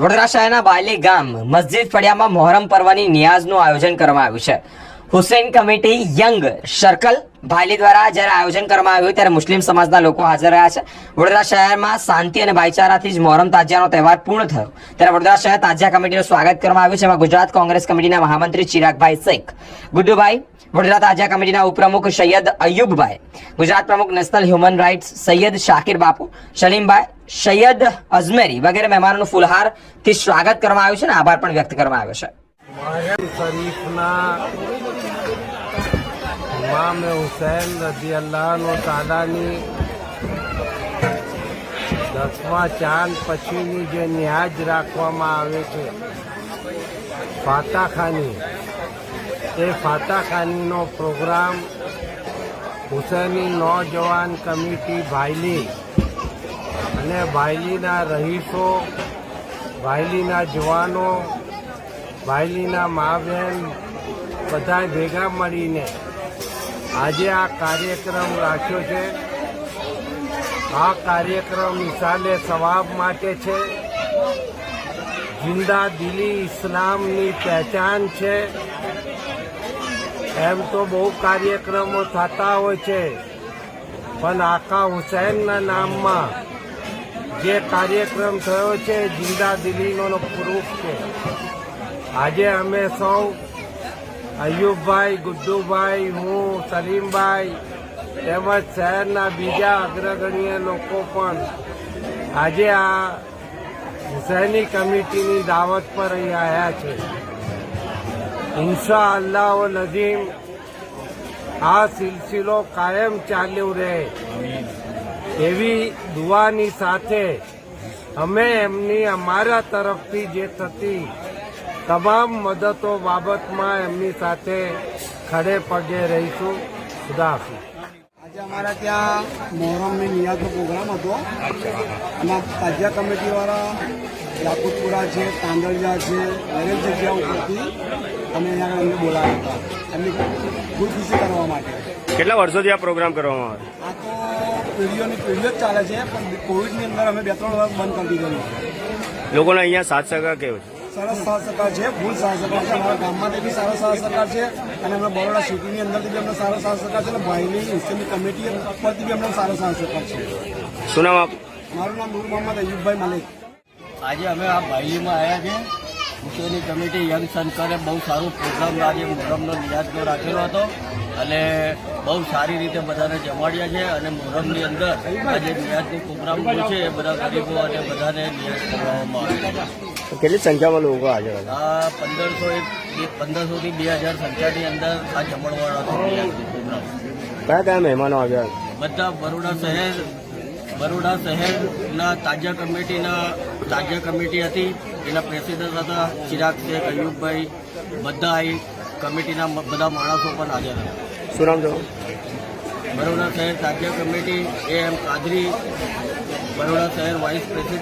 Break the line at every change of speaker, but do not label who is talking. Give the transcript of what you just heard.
વડોદરા શહેરના બાયલી ગામ, મસ્જિદ ફળિયામાં મોહરમ પર્વની નિયાઝનું આયોજન કરવામાં આવ્યું છે. Hussain committee young circle Bhayli દ્વારા જ્યારે આયોજન કરવામાં આવ્યું ત્યારે મુસ્લિમ સમાજના લોકો હાજર રહ્યા છે. વડોદરા શહેરમાં શાંતિ અને ભાઈચારાથી જ મોહરમ તાજિયાનો તહેવાર પૂર્ણ થયો. ત્યારે વડોદરા શહેર તાજિયા કમિટીનું સ્વાગત કરવામાં આવ્યું છે એમાં ગુજરાત કોંગ્રેસ કમિટીના મહામંત્રી ચિરાગભાઈ શેખ ગુડ્ડુભાઈ વડોદરા તાજિયા કમિટીના ઉપપ્રમુખ સૈયદ અયુબભાઈ, ગુજરાત પ્રમુખ national human rights Sayed Shakir Bapu, Salimbhai Sayed Ajmeri વગેરે મહેમાનોનું ફુલહારથી સ્વાગત કરવામાં આવ્યું છે અને આભાર પણ વ્યક્ત કરવામાં આવ્યો છે.
ઇમામ હુસૈન રજી અલ્લાહનો તાલાની દસમા ચાંદ પછીની જે ન્યાજ રાખવામાં આવે છે. ફાતાખાની. એ ફાતાખાનીનો પ્રોગ્રામ હુસૈની નોજવાન કમિટી ભાયલી અને ભાયલીના રહીશો, ભાયલીના જવાનો ભાઈલીના મા બહેન બધા ભેગા મળીને આજે આ કાર્યક્રમ રાખ્યો છે. આ કાર્યક્રમ ઇસાલે સવાબ માટે છે. જિંદા દિલી ઇસ્લામની પહેચાન છે. એમ તો બહુ કાર્યક્રમો થતા હોય છે. પણ આકા હુસૈનના નામમાં જે કાર્યક્રમ થયો છે, જિંદા દિલીનો પ્રૂફ છે. આજે અમે સૌ અયુબભાઈ, ગુડ્ડુભાઈ, હું, સલીમભાઈ તેમજ શહેરના બીજા અગ્રગણ્ય લોકો પણ આજે આ હુસૈની કમિટીની દાવત પર અહીં આવ્યા છે. ઇન્શા અલ્લાહ નજીમ આ સિલસિલો કાયમ ચાલ્યો રહે. એવી દુઆની સાથે અમે એમની અમારા તરફથી જે થતી તમામ મદદો બાબતમાં એમની સાથે ખડે પગે રહીશું. ખુદા.
આજે અમારા ત્યાં મોહરમની નિયાઝનો પ્રોગ્રામ હતો. એમાં તાજિયા કમિટીવાળા યાકુતપુરા છે તાંદળિયા છે દરેક જગ્યા ઉપરથી અમે અહીંયા આગળ એમને બોલાવ્યા હતા. એમની ખુશખુશી કરવા માટે.
કેટલા વર્ષોથી આ પ્રોગ્રામ કરવામાં આવે?
આ તો પેઢીઓની પેઢીઓ જ ચાલે છે પણ કોવિડની અંદર અમે બે ત્રણ વર્ષ બંધ કરી દીધેલું છે.
લોકોને અહીંયા સાથ સગા કેવું છે?
સરસ સાથ સરકાર છે ફૂલ સાથ સરકાર છે અમારા ગામમાંથી બી સારો સાથ સરકાર છે અને અમે બરોડા સિટીની અંદરથી બી અમને સારો સાથ સરકાર છે અને ભાઈની હિસ્સેની કમિટી પરથી બી અમને સારો સાથ સરકાર છે.
શું નામ આપ
મારું નામ નૂર મોહમ્મદ અયુબભાઈ મલિક.
આજે અમે આ ભાઈમાં આવ્યા છે હુસેની કમિટી યંગ શંકરે બહુ સારું પ્રોગ્રામ આજે મોહરમનો નિયાજનો રાખેલો હતો. અને બહુ સારી રીતે બધાને જમાડ્યા છે અને મોહરમની અંદર આજે નિયાજનો પ્રોગ્રામ છે એ બધા ગરીબો અને બધાને નિયાજ કરવામાં આવે
કેટલી સંખ્યામાં લોકો હાજર હતા?
આ પંદરસો પંદરસોથી બે હજાર સંખ્યાની અંદર આ જમણવાળો હતો નિયાજનો પ્રોગ્રામ
કયા કયા મહેમાનો આવ્યા?
બધા બરોડા શહેર બરોડા શહેરના તાજા કમિટીના તાજા કમિટી હતી એના પ્રેસિડન્ટ હતા ચિરાગ શેખ અયુબભાઈ બધા અહીં કમિટીના બધા માણસો પણ હાજર હતા.
શું નામ
બરોડા શહેર સાધ્ય કમિટી એ એમ કાદરી બરોડા શહેર વાઇસ પ્રેસિડન્ટ